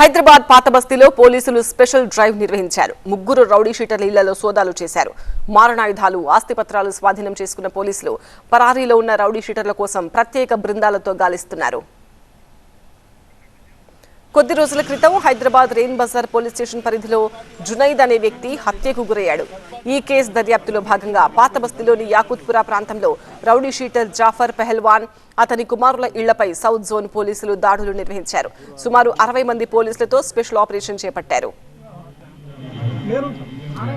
హైదరాబాద్ పాతబస్తీలో పోలీసులు special drive నిర్వహించారు. ముగ్గురు రౌడీ షీటర్ల ఇళ్ళలో సోదాలు చేశారు. మారణాయుధాలు ఆస్తిపత్రాలు స్వాధీనం చేసుకున్న పోలీసులు పరారీలో ఉన్న రౌడీ షీటర్ల కోసం ప్రత్యేక బృందాలతో గాలిస్తున్నారు. కొద్ది రోజుల క్రితం హైదరాబాద్ రెయిన్ బజార్ పోలీస్ స్టేషన్ పరిధిలో జునైద్ అనే వ్యక్తి హత్యకు గురయ్యాడు. ఈ కేసు దర్యాప్తులో భాగంగా పాత బస్తీలోని యాకుత్పురా ప్రాంతంలో రౌడీ షీటర్ జాఫర్ పెహల్వాన్ అతని కుమారుల ఇళ్ళపై సౌత్ జోన్ పోలీసులు దాడులు నిర్వహించారు. సుమారు అరవై మంది పోలీసులతో స్పెషల్ ఆపరేషన్ చేపట్టారు.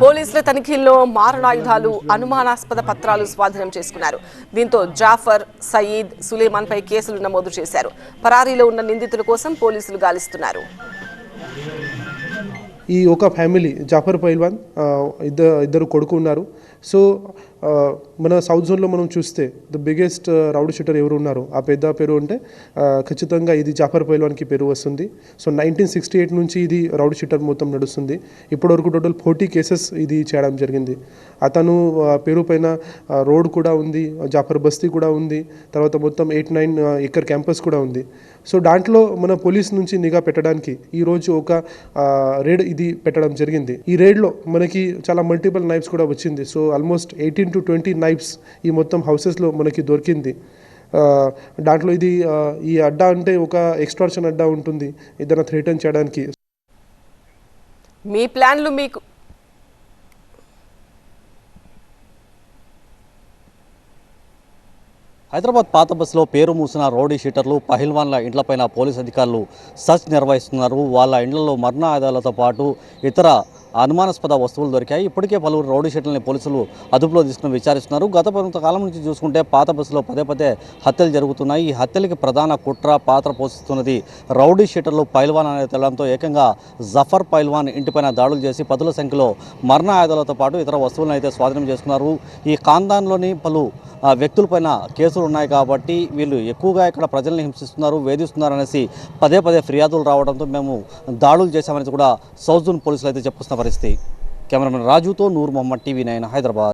పోలీసుల తనిఖీల్లో మారణాయుధాలు అనుమానాస్పద పత్రాలు స్వాధీనం చేసుకున్నారు. దీంతో జాఫర్ సయీద్ సులేమాన్ పై కేసులు నమోదు చేశారు. పరారీలో ఉన్న నిందితుల కోసం పోలీసులు గాలిస్తున్నారు. ఈ ఒక ఫ్యామిలీ జాఫర్ పైల్వాన్ ఇద్దరు ఇద్దరు కొడుకు ఉన్నారు. సో మన సౌత్ జోన్లో మనం చూస్తే ద బిగ్గెస్ట్ రౌడ్ షూటర్ ఎవరు ఉన్నారు? ఆ పెద్ద పేరు అంటే ఖచ్చితంగా ఇది జాఫర్ పైల్వాన్కి పేరు వస్తుంది. సో నైన్టీన్ సిక్స్టీ ఎయిట్ నుంచి ఇది రౌడ్ షూటర్ మొత్తం నడుస్తుంది. ఇప్పటివరకు టోటల్ ఫోర్టీ కేసెస్ ఇది చేయడం జరిగింది. అతను పేరు పైన రోడ్ కూడా ఉంది జాఫర్ బస్తీ కూడా ఉంది తర్వాత మొత్తం ఎయిట్ నైన్ ఎక్కర్ క్యాంపస్ కూడా ఉంది. సో దాంట్లో మన పోలీస్ నుంచి నిఘా పెట్టడానికి ఈరోజు ఒక రేడ్ ఇది పెట్టడం జరిగింది. ఈ రేడ్లో మనకి చాలా మల్టిపుల్ నైఫ్స్ కూడా వచ్చింది. So almost eighteen to twenty knives ఈ మొత్తం హౌసెస్లో మనకి దొరికింది. దాంట్లో ఇది ఈ అడ్డా అంటే ఒక ఎక్స్ట్రాషన్ అడ్డా ఉంటుంది. ఏదైనా థ్రెటన్ చేయడానికి. మీ ప్లాన్లు మీకు హైదరాబాద్ పాత బస్సులో పేరు మూసిన రౌడీ షీటర్లు పహిల్వాన్ల ఇండ్లపైన పోలీస్ అధికారులు సర్చ్ నిర్వహిస్తున్నారు. వాళ్ళ ఇండ్లలో మరణ ఆయుధాలతో పాటు ఇతర అనుమానాస్పద వస్తువులు దొరికాయి. ఇప్పటికే పలువురు రౌడీ షీటర్లని పోలీసులు అదుపులో తీసుకుని విచారిస్తున్నారు. గత కొంతకాలం నుంచి చూసుకుంటే పాత బస్సులో పదే పదే హత్యలు జరుగుతున్నాయి. ఈ హత్యలకి ప్రధాన కుట్ర పాత్ర పోషిస్తున్నది రౌడీ షీటర్లు పైల్వాన్ అనేది తెలడంతో ఏకంగా జఫర్ పైల్వాన్ ఇంటిపైన దాడులు చేసి పదుల సంఖ్యలో మరణ ఆయుధాలతో పాటు ఇతర వస్తువులను అయితే స్వాధీనం చేసుకున్నారు. ఈ ఖాందాన్లోని పలు వ్యక్తులపైన కేసులు ఉన్నాయి కాబట్టి వీళ్ళు ఎక్కువగా ఇక్కడ ప్రజల్ని హింసిస్తున్నారు వేధిస్తున్నారు అనేసి పదే పదే ఫిర్యాదులు రావడంతో మేము దాడులు చేశామనేది కూడా సౌత్ జోన్ పోలీసులు అయితే చెప్పుస్తున్న పరిస్థితి. కెమెరామెన్ రాజుతో నూర్ మొహమ్మద్ టీవీ నైన్ హైదరాబాద్.